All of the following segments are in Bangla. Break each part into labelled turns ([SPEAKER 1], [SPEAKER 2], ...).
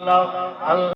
[SPEAKER 1] আল্লাহ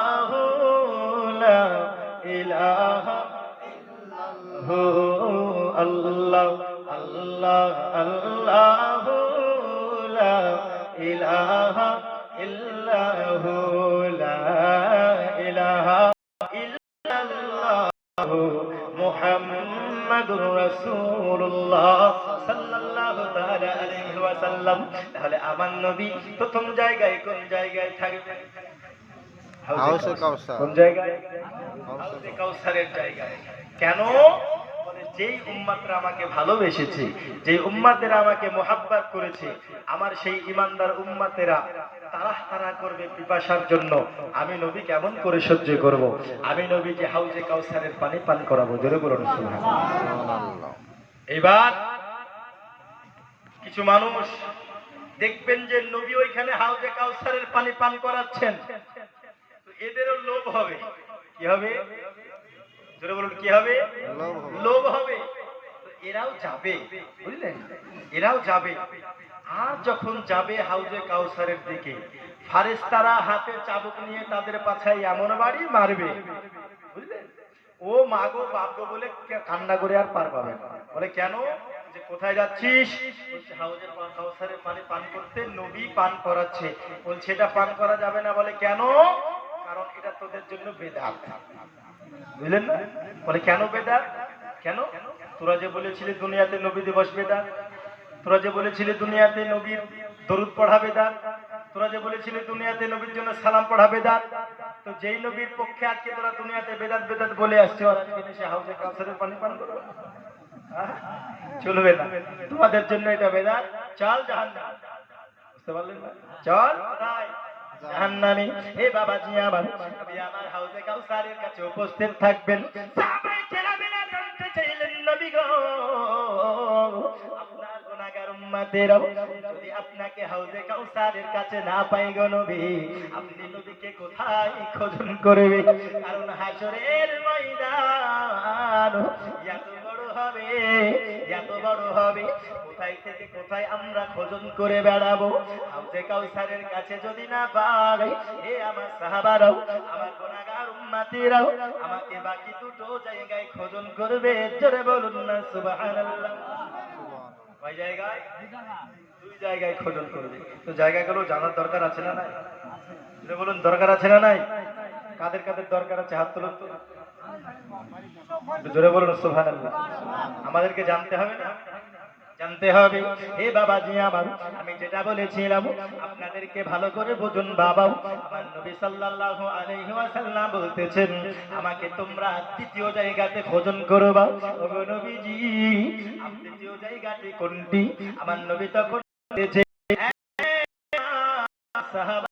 [SPEAKER 1] ইলাহা হো আল্লাহ আল্লাহ আল্লাহ লা ইলাহা ইল্লাহু তাহলে আমার নবী প্রথম জায়গায় কোন জায়গায় থাকবে
[SPEAKER 2] হাউসে কাউসার।
[SPEAKER 1] কোন জায়গায়?
[SPEAKER 2] হাউসে
[SPEAKER 1] হাউসে কাউসারের জায়গায়। কেন? বলে যেই উম্মাতরা আমাকে ভালোবেসেছে যেই উম্মাতেরা আমাকে মোহাব্বত করেছে আমার সেই ইমানদার উম্মাতেরা তারা তারা করবে পিপাসার জন্য। আমি নবী কেমন করে সহ্য করব? আমি নবীকে হাউজে কাউসারের পানি পান করাবো। জোরে বলুন সুবহানাল্লাহ।
[SPEAKER 2] সুবহানাল্লাহ।
[SPEAKER 1] এবার কিছু মানুষ দেখবেন যে নবী ওইখানে হাউজে কাউসারের পানি পান করাচ্ছেন। এদেরও লোভ হবে। কি হবে? জোরে বলুন কি হবে?
[SPEAKER 2] লোভ হবে।
[SPEAKER 1] লোভ হবে। এরাও যাবে বুঝলেন? এরাও যাবে। আর যখন যাবে হাউজে কাউসারের দিকে ফারেস্তারা হাতে চাবুক নিয়ে তাদের পাছায় এমন বাড়ি মারবে বুঝলেন? ও মাগো বাপগো বলে কান্না করে আর পার পাবে না। বলে কেন? যে কোথায় যাচ্ছিস? বলছে হাউজের কাউসারের পানি পান করতে নবী পান করাচ্ছে। বলছে এটা পান করা যাবে না। বলে কেন? কারণ এটা তোদের জন্য বেদাত। বুঝলেন না? বলে, কেন বেদাত? কেন? তোরা যে বলেছিলি দুনিয়াতে নবী দিবস বেদাত, তোরা যে বলেছিলি দুনিয়াতে নবীর দরুদ পড়া বেদাত, তোরা যে বলেছিলি দুনিয়াতে নবীর জন্য সালাম পড়া বেদাত, তো যেই নবীর পক্ষে আজকে তোরা দুনিয়াতে বেদাত বেদাত বলে আসছে এসে হাউসে কাউসারের পানি পান করবে চলবে না। তোমাদের জন্য এটা বেদাত। চল জাহান্নাম। বুঝতে পারলেন না? চল? জাহান্নামে। হে বাবাজি আমার নবী আমার হাউসে কাউসারের কাছে উপস্থিত থাকবেন। সাহাবায়ে কেরামেরা জানতে চাইলেন নবী গো। আপনার গুনাহগার উম্মতেরাও, যদি আপনাকে হাউসে কাউসারের কাছে না পাই গো নবী, আপনি নবীকে কোথায় খোঁজন করবে? কারণ হাসরের ময়দান এত হবে? এত বড় হবে? কোথায় থেকে কোথায় আমরা খোঁজন করে বেড়াবো? হাউজে কাউসারের কাছে যদি না পাই এ আমার সাহাবারাও, আমার গুনাহগার উম্মতিরাও, আমাকে বাকি দুটো জায়গায় খোঁজন করবে? জোরে বলুন না, সুবহানাল্লাহ। কয় জায়গায়? দুই জায়গায় খোঁজন করবে। তো জায়গাগুলো জানার দরকার আছে না নাই? বলুন, দরকার আছে না নাই? কাদের কাদের দরকার আছে, হাত তুলুন। জোরে বলুন, সুবহানাল্লাহ। আমাদেরকে জানতে হবে না? জানতে হবে, হে বাবাজি আমার, আমি যেটা বলেছিলাম, আপনাদেরকে ভালো করে বুঝুন, বাবাও, আমার নবী সাল্লাল্লাহু আলাইহি ওয়াসাল্লাম বলতেছেন, আমাকে তোমরা তৃতীয় জায়গাতে খোঁজন করবা ওগো নবীজি দ্বিতীয় জায়গাটি কোনটি? আমার নবী তখন বলেছে সাহাবা